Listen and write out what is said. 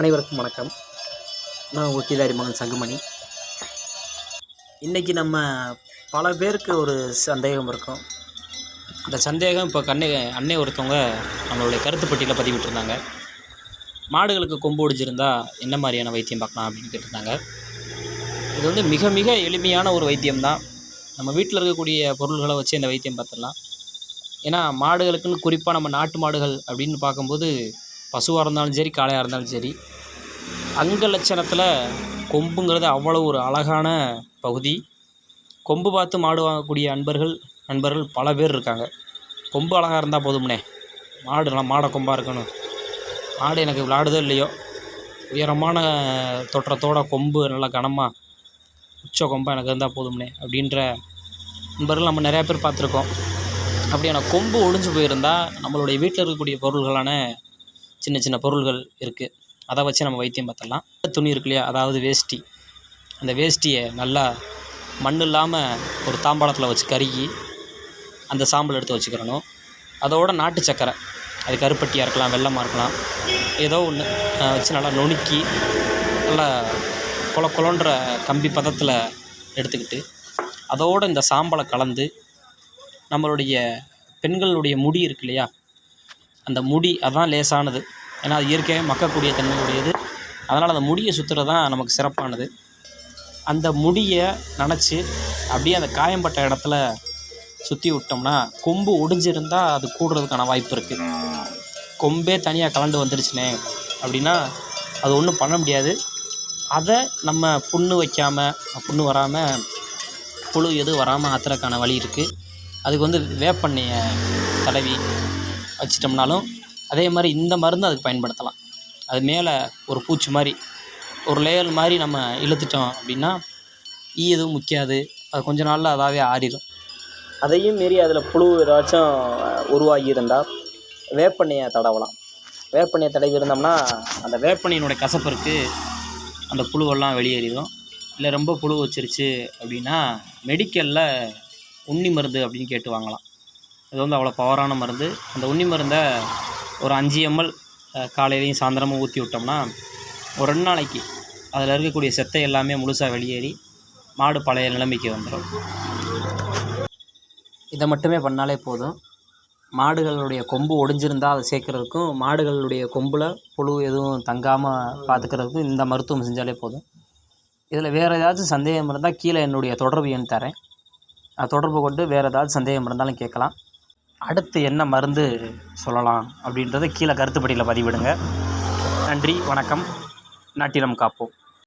அனைவருக்கும் வணக்கம். நான் ஒக்கிதாரி மகன் சங்குமணி. இன்றைக்கி நம்ம பல பேருக்கு ஒரு சந்தேகம் இருக்கும். அந்த சந்தேகம் இப்போ கண்ணே அன்னை ஒருத்தவங்க நம்மளுடைய கருத்து பட்டியலில் பதிவிட்டிருந்தாங்க. மாடுகளுக்கு கொம்பு ஒடிச்சிருந்தா என்ன மாதிரியான வைத்தியம் பார்க்கலாம் அப்படின்னு கேட்டிருந்தாங்க. இது வந்து மிக மிக எளிமையான ஒரு வைத்தியம் தான். நம்ம வீட்டில் இருக்கக்கூடிய பொருள்களை வச்சு இந்த வைத்தியம் பார்த்துடலாம். ஏன்னா மாடுகளுக்குன்னு குறிப்பாக நம்ம நாட்டு மாடுகள் அப்படின்னு பார்க்கும்போது பசுவாக இருந்தாலும் சரி காளையாக இருந்தாலும் சரி அங்க லட்சணத்தில் கொம்புங்கிறது அவ்வளோ ஒரு அழகான பகுதி. கொம்பு பார்த்து மாடு வாங்கக்கூடிய அன்பர்கள் நண்பர்கள் பல பேர் இருக்காங்க. கொம்பு அழகாக இருந்தால் போதும்னே. மாடு நல்லா மாடை கொம்பாக இருக்கணும். மாடு எனக்கு விளாடுதோ இல்லையோ? உயரமான தோற்றத்தோட கொம்பு நல்லா கனமாக உச்ச கொம்பாக எனக்கு இருந்தால் போதும்னே அப்படின்ற நண்பர்கள் நம்ம நிறையா பேர் பார்த்துருக்கோம். அப்படியான கொம்பு ஒழிஞ்சு போயிருந்தால் நம்மளுடைய வீட்டில் இருக்கக்கூடிய பொருள்களான சின்ன சின்ன பொருள்கள் இருக்குது அதை வச்சு நம்ம வைத்தியம் பார்த்துடலாம் துணி இருக்கு இல்லையா? அதாவது வேஷ்டி. அந்த வேஷ்டியை நல்லா மண் இல்லாமல் ஒரு தாம்பாளத்தில் வச்சு கருகி அந்த சாம்பல் எடுத்து வச்சுக்கிறணும். அதோட நாட்டு சக்கரை. அது கருப்பட்டியாக இருக்கலாம் வெல்லமாக இருக்கலாம். ஏதோ ஒன்று வச்சு நல்லா நுணுக்கி நல்லா கொல கொலன்ற கம்பி பதத்தில் எடுத்துக்கிட்டு அதோடு இந்த சாம்பலை கலந்து நம்மளுடைய பெண்களுடைய முடி இருக்கு இல்லையா? அந்த முடி அதான் லேசானது. ஏன்னா அது இயற்கையாக மக்கக்கூடிய தன்மையுடையது. அதனால் அந்த முடியை சுற்றுறது தான் நமக்கு சிறப்பானது. அந்த முடியை நினச்சி அப்படியே அந்த காயம்பட்ட இடத்துல சுற்றி விட்டோம்னா கொம்பு ஒடிஞ்சிருந்தால் அது கூடுறதுக்கான வாய்ப்பு இருக்குது கொம்பே தனியாக கலண்டு வந்துடுச்சுனே அப்படின்னா அது ஒன்றும் பண்ண முடியாது. அதை நம்ம புண்ணு வைக்காமல் புண்ணு வராமல் புழு எதுவும் வராமல் ஆத்துறதுக்கான வழி இருக்குது அதுக்கு வந்து வேப்பெண்ணெயை தடவி வச்சிட்டோம்னாலும் அதே மாதிரி இந்த மருந்து அதுக்கு பயன்படுத்தலாம். அது மேலே ஒரு பூச்சி மாதிரி ஒரு லேயர் மாதிரி நம்ம இழுத்துட்டோம் அப்படின்னா ஈ எதுவும் முக்கியாது அது கொஞ்ச நாளில் அதாவே ஆறிடும் அதையும் மீறி அதில் புழு ஏதாச்சும் உருவாகி இருந்தால் வேப்பெண்ணெயை தடவலாம். வேப்பெண்ணெயை தடவி இருந்தோம்னா அந்த வேப்பெண்ணெயினுடைய கசப்பிற்கு அந்த புழுவெல்லாம் வெளியேறிடும் இல்லை ரொம்ப புழு வச்சிருச்சு அப்படின்னா மெடிக்கலில் உண்ணி மருந்து அப்படின்னு கேட்டு வாங்கலாம். இது வந்து அவ்வளோ பவரான மருந்து. அந்த உண்ணி மருந்தை ஒரு அஞ்சு எம்எல் காலையிலையும் சாயந்தரமும் ஊற்றி விட்டோம்னா ஒரு ரெண்டு நாளைக்கு அதில் இருக்கக்கூடிய செத்தை எல்லாமே முழுசாக வெளியேறி மாடு பழைய நிலைமைக்கு வந்துடும் இதை மட்டுமே பண்ணாலே போதும். மாடுகளுடைய கொம்பு ஒடிஞ்சிருந்தால் அதை சேர்க்குறதுக்கும் மாடுகளுடைய கொம்பில் புழு எதுவும் தங்காமல் பார்த்துக்கிறதுக்கும் இந்த மருத்துவம் செஞ்சாலே போதும். இதில் வேறு ஏதாச்சும் சந்தேகம் இருந்தால் கீழே என்னுடைய தொடர்பு எண் தரேன். தொடர்பு கொண்டு வேறு ஏதாச்சும் சந்தேகம் இருந்தாலும் கேட்கலாம். அடுத்து என்ன மருந்து சொல்லலாம் அப்படின்றத கீழே கருத்துப்படியில் பதிவிடுங்க. நன்றி வணக்கம். நாட்டினம் காப்போம்.